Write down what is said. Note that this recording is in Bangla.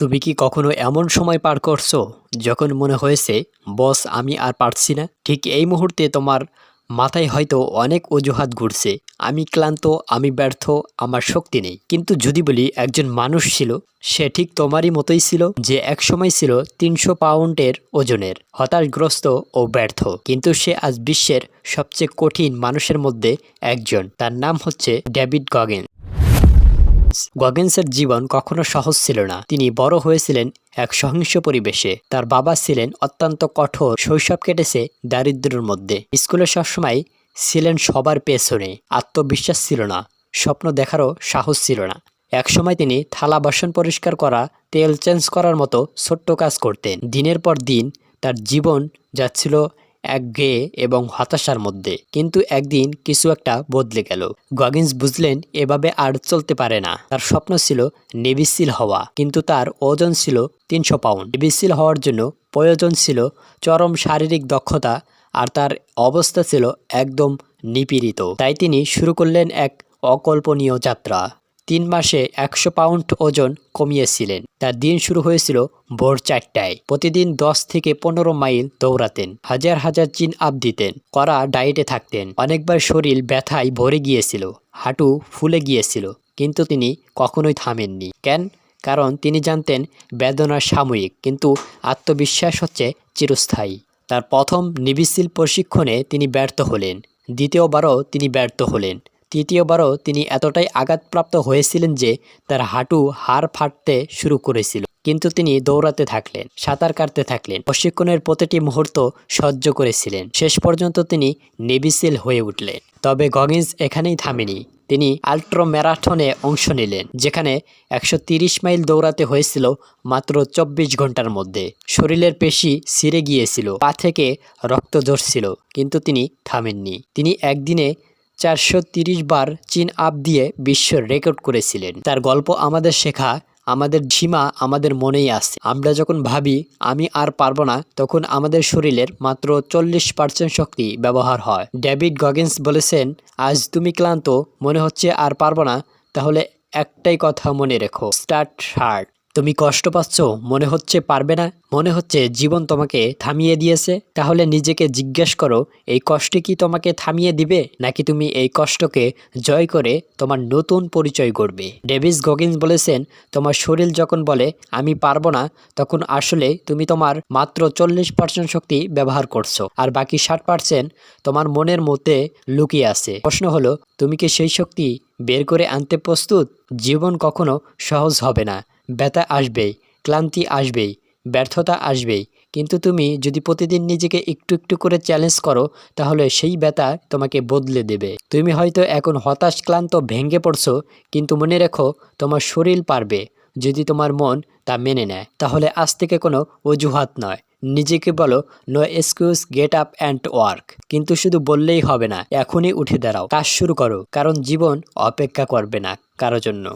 তুমি কি কখনো এমন সময় পার করছ যখন মনে হয়েছে, বস, আমি আর পারছি না ঠিক এই মুহূর্তে তোমার মাথায় হয়তো অনেক অজুহাত ঘুরছে। আমি ক্লান্ত, আমি ব্যর্থ, আমার শক্তি নেই। কিন্তু যদি বলি, একজন মানুষ ছিল, সে ঠিক তোমারই মতোই ছিল যে একসময় ছিল তিনশো পাউন্ডের ওজনের, হতাশগ্রস্ত ও ব্যর্থ। কিন্তু সে আজ বিশ্বের সবচেয়ে কঠিন মানুষের মধ্যে একজন। তার নাম হচ্ছে ডেভিড গগেন। গগেন্সের জীবন কখনো সহজ ছিল না। তিনি বড় হয়েছিলেন এক সহিংস পরিবেশে। তার বাবা ছিলেন অত্যন্ত কঠোর শৈশব কেটেছে দারিদ্র্যের মধ্যে। স্কুলে সবসময় ছিলেন সবার পেছনে। আত্মবিশ্বাস ছিল না। স্বপ্ন দেখারও সাহস ছিল না। একসময় তিনি থালা বাসন পরিষ্কার করা, তেল চেঞ্জ করার মতো ছোট্ট কাজ করতেন। দিনের পর দিন তার জীবন যাচ্ছিল একঘেয়ে এবং হতাশার মধ্যে। কিন্তু একদিন কিছু একটা বদলে গেল। গগিন্স বুঝলেন, এভাবে আর চলতে পারে না। তার স্বপ্ন ছিল নেভিসিল হওয়া, কিন্তু তার ওজন ছিল তিনশো পাউন্ড। নেভিসিল হওয়ার জন্য প্রয়োজন ছিল চরম শারীরিক দক্ষতা, আর তার অবস্থা ছিল একদম নিপীড়িত। তাই তিনি শুরু করলেন এক অকল্পনীয় যাত্রা। তিন মাসে একশো পাউন্ড ওজন কমিয়েছিলেন। তার দিন শুরু হয়েছিল ভোর চারটায়। প্রতিদিন দশ থেকে পনেরো মাইল দৌড়াতেন। হাজার হাজার চিন আপ দিতেন। করা ডায়েটে থাকতেন। অনেকবার শরীর ব্যথায় ভরে গিয়েছিল। হাঁটু ফুলে গিয়েছিল। কিন্তু তিনি কখনোই থামেননি। কেন? কারণ তিনি জানতেন বেদনা সাময়িক, কিন্তু আত্মবিশ্বাস হচ্ছে চিরস্থায়ী। তার প্রথম নিবিসিল প্রশিক্ষণে তিনি ব্যর্থ হলেন। দ্বিতীয়বারও তিনি ব্যর্থ হলেন। তৃতীয়বারও তিনি এতটাই আঘাতপ্রাপ্ত হয়েছিলেন যে তার হাঁটু হাড় ফাটতে শুরু করেছিল। কিন্তু তিনি দৌড়াতে থাকলেন, সাঁতার কাটতে থাকলেন, প্রশিক্ষণের প্রতিটি মুহূর্ত সহ্য করেছিলেন। শেষ পর্যন্ত তিনি নেভিসিল হয়ে উঠলেন। তবে গগিন্স এখানেই থামেনি। তিনি আল্ট্রো ম্যারাথনে অংশ নিলেন, যেখানে একশো মাইল দৌড়াতে হয়েছিল মাত্র চব্বিশ ঘণ্টার মধ্যে। শরীরের পেশি ছিঁড়ে গিয়েছিল, পা থেকে রক্ত ঝরছিল, কিন্তু তিনি থামেননি। তিনি একদিনে চারশো বার চিন আপ দিয়ে বিশ্ব রেকর্ড করেছিলেন। তার গল্প আমাদের শেখা, আমাদের ঝিমা, আমাদের মনেই আছে। আমরা যখন ভাবি, আমি আর পারব না, তখন আমাদের শরীরের মাত্র চল্লিশ পার্সেন্ট শক্তি ব্যবহার হয়। ডেভিড গগেন্স বলেছেন, আজ তুমি ক্লান্ত, মনে হচ্ছে আর পারব না, তাহলে একটাই কথা মনে রেখো, স্টার্ট হার্ড তুমি কষ্ট পাচ্ছ, মনে হচ্ছে পারবে না, মনে হচ্ছে জীবন তোমাকে থামিয়ে দিয়েছে, তাহলে নিজেকে জিজ্ঞেস করো, এই কষ্ট কি তোমাকে থামিয়ে দিবে, নাকি তুমি এই কষ্টকে জয় করে তোমার নতুন পরিচয় গড়বে? ডেভিস গগিন্স বলেছেন, তোমার শরীর যখন বলে, আমি পারব না, তখন আসলে তুমি তোমার মাত্র চল্লিশ পার্সেন্ট শক্তি ব্যবহার করছ, আর বাকি ষাট পার্সেন্ট তোমার মনের মধ্যে লুকিয়ে আছে। প্রশ্ন হলো, তুমি কি সেই শক্তি বের করে আনতে প্রস্তুত? জীবন কখনো সহজ হবে না। ব্যথা আসবেই, ক্লান্তি আসবেই, ব্যর্থতা আসবেই। কিন্তু তুমি যদি প্রতিদিন নিজেকে একটু একটু করে চ্যালেঞ্জ করো, তাহলে সেই ব্যথা তোমাকে বদলে দেবে। তুমি হয়তো এখন হতাশ, ক্লান্ত, ভেঙে পড়ছো, কিন্তু মনে রেখো তোমার শরীর পারবে। যদি তোমার মন তা মেনে নেয়, তাহলে আজ থেকে কোনো অজুহাত নয়। নিজেকে বলো no excuse get up and work কিন্তু শুধু বললেই হবে না, এখনই উঠে দাঁড়াও। কাজ শুরু করো, কারণ জীবন অপেক্ষা করবে না কারও জন্য।